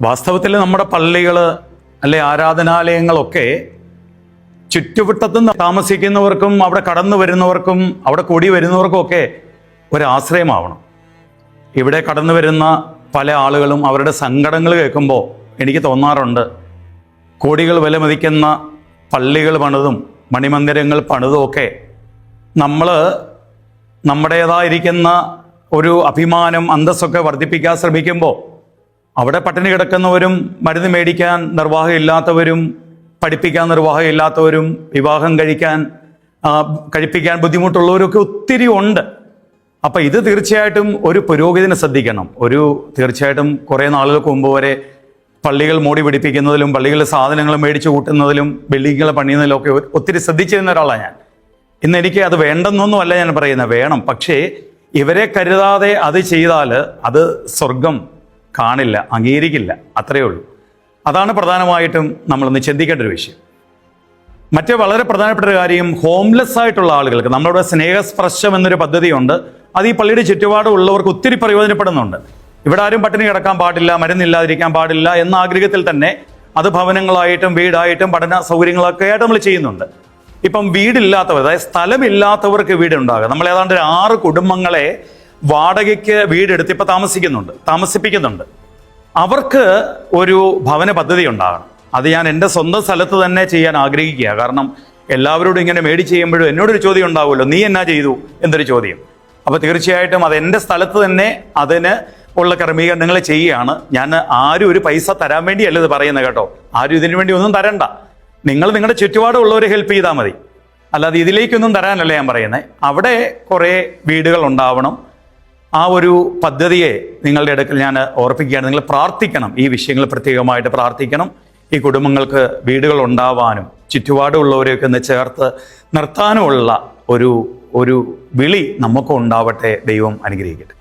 വാസ്തവത്തിൽ നമ്മുടെ പള്ളികൾ അല്ലെ ആരാധനാലയങ്ങളൊക്കെ ചുറ്റുവട്ടത്തും താമസിക്കുന്നവർക്കും അവിടെ കടന്നു വരുന്നവർക്കും അവിടെ കൂടി വരുന്നവർക്കും ഒക്കെ ഒരാശ്രയമാവണം. ഇവിടെ കടന്നു വരുന്ന പല ആളുകളും അവരുടെ സങ്കടങ്ങൾ കേൾക്കുമ്പോൾ എനിക്ക് തോന്നാറുണ്ട് കോടികൾ വിലമതിക്കുന്ന പള്ളികൾ പണിതും മണിമന്ദിരങ്ങൾ പണിതും ഒക്കെ നമ്മൾ നമ്മുടേതായിരിക്കുന്ന ഒരു അഭിമാനം അന്തസ്സൊക്കെ വർദ്ധിപ്പിക്കാൻ ശ്രമിക്കുമ്പോൾ അവിടെ പട്ടിണി കിടക്കുന്നവരും മരുന്ന് മേടിക്കാൻ നിർവാഹമില്ലാത്തവരും പഠിപ്പിക്കാൻ നിർവാഹമില്ലാത്തവരും വിവാഹം കഴിക്കാൻ കഴിപ്പിക്കാൻ ബുദ്ധിമുട്ടുള്ളവരൊക്കെ ഒത്തിരി ഉണ്ട്. അപ്പം ഇത് തീർച്ചയായിട്ടും ഒരു പുരോഗതിനെ ശ്രദ്ധിക്കണം. ഒരു തീർച്ചയായിട്ടും കുറേ നാളുകൾക്ക് മുമ്പ് വരെ പള്ളികൾ മോടി പിടിപ്പിക്കുന്നതിലും പള്ളികളിലെ സാധനങ്ങൾ മേടിച്ചു കൂട്ടുന്നതിലും ബിൽഡിങ്ങുകൾ പണിയുന്നതിലും ഒക്കെ ഒത്തിരി ശ്രദ്ധിച്ചിരുന്ന ഒരാളാണ് ഞാൻ. ഇന്ന് എനിക്ക് അത് വേണ്ടെന്നൊന്നും അല്ല ഞാൻ പറയുന്നത് വേണം. പക്ഷേ ഇവരെ കരുതാതെ അത് ചെയ്താൽ അത് സ്വർഗം കാണില്ല അംഗീകരിക്കില്ല. അത്രയേ ഉള്ളൂ. അതാണ് പ്രധാനമായിട്ടും നമ്മളൊന്ന് ചിന്തിക്കേണ്ട ഒരു വിഷയം. മറ്റേ വളരെ പ്രധാനപ്പെട്ട ഒരു കാര്യം ഹോംലെസ് ആയിട്ടുള്ള ആളുകൾക്ക് നമ്മളിവിടെ സ്നേഹസ്പർശം എന്നൊരു പദ്ധതിയുണ്ട്. അത് ഈ പള്ളിയുടെ ചുറ്റുപാടും ഉള്ളവർക്ക് ഒത്തിരി പ്രയോജനപ്പെടുന്നുണ്ട്. ഇവിടെ ആരും പട്ടിണി കിടക്കാൻ പാടില്ല മരുന്നില്ലാതിരിക്കാൻ പാടില്ല എന്ന ആഗ്രഹത്തിൽ തന്നെ അത് ഭവനങ്ങളായിട്ടും വീടായിട്ടും പഠന സൗകര്യങ്ങളൊക്കെ ആയിട്ട് നമ്മൾ ചെയ്യുന്നുണ്ട്. ഇപ്പം വീടില്ലാത്തവർ അതായത് സ്ഥലമില്ലാത്തവർക്ക് വീടുണ്ടാകുക നമ്മൾ ഏതാണ്ട് ഒരു ആറ് കുടുംബങ്ങളെ വാടകയ്ക്ക് വീടെടുത്ത് ഇപ്പം താമസിക്കുന്നുണ്ട് താമസിപ്പിക്കുന്നുണ്ട്. അവർക്ക് ഒരു ഭവന പദ്ധതി ഉണ്ടാകണം. അത് ഞാൻ എന്റെ സ്വന്തം സ്ഥലത്ത് തന്നെ ചെയ്യാൻ ആഗ്രഹിക്കുക. കാരണം എല്ലാവരോടും ഇങ്ങനെ മേടിച്ച് ചെയ്യുമ്പോഴും എന്നോടൊരു ചോദ്യം ഉണ്ടാവുമല്ലോ നീ എന്നാ ചെയ്തു? എന്നൊരു ചോദ്യം. അപ്പോൾ തീർച്ചയായിട്ടും അത് എന്റെ സ്ഥലത്ത് തന്നെ അതിന് ഉള്ള ക്രമീകരണങ്ങൾ ചെയ്യുകയാണ്. ഞാൻ ആരും ഒരു പൈസ തരാൻ വേണ്ടിയല്ല ഇത് പറയുന്നത് കേട്ടോ. ആരും ഇതിനു വേണ്ടി ഒന്നും തരണ്ട. നിങ്ങൾ നിങ്ങളുടെ ചുറ്റുപാടുള്ളവരെ ഹെൽപ്പ് ചെയ്താൽ മതി. അല്ലാതെ ഇതിലേക്കൊന്നും തരാനല്ല ഞാൻ പറയുന്നത് അവിടെ കുറേ വീടുകൾ ഉണ്ടാവണം. ആ ഒരു പദ്ധതിയെ നിങ്ങളുടെ അടുക്കൽ ഞാൻ ഓർപ്പിക്കുകയാണ്. നിങ്ങൾ പ്രാർത്ഥിക്കണം. ഈ വിഷയങ്ങൾ പ്രത്യേകമായിട്ട് പ്രാർത്ഥിക്കണം. ഈ കുടുംബങ്ങൾക്ക് വീടുകൾ ഉണ്ടാവാനും ചുറ്റുപാടുള്ളവരെയൊക്കെ ഒന്ന് ചേർത്ത് നിർത്താനുമുള്ള ഒരു ഒരു വിളി നമുക്കും ഉണ്ടാവട്ടെ ദൈവം അനുഗ്രഹിക്കട്ടെ.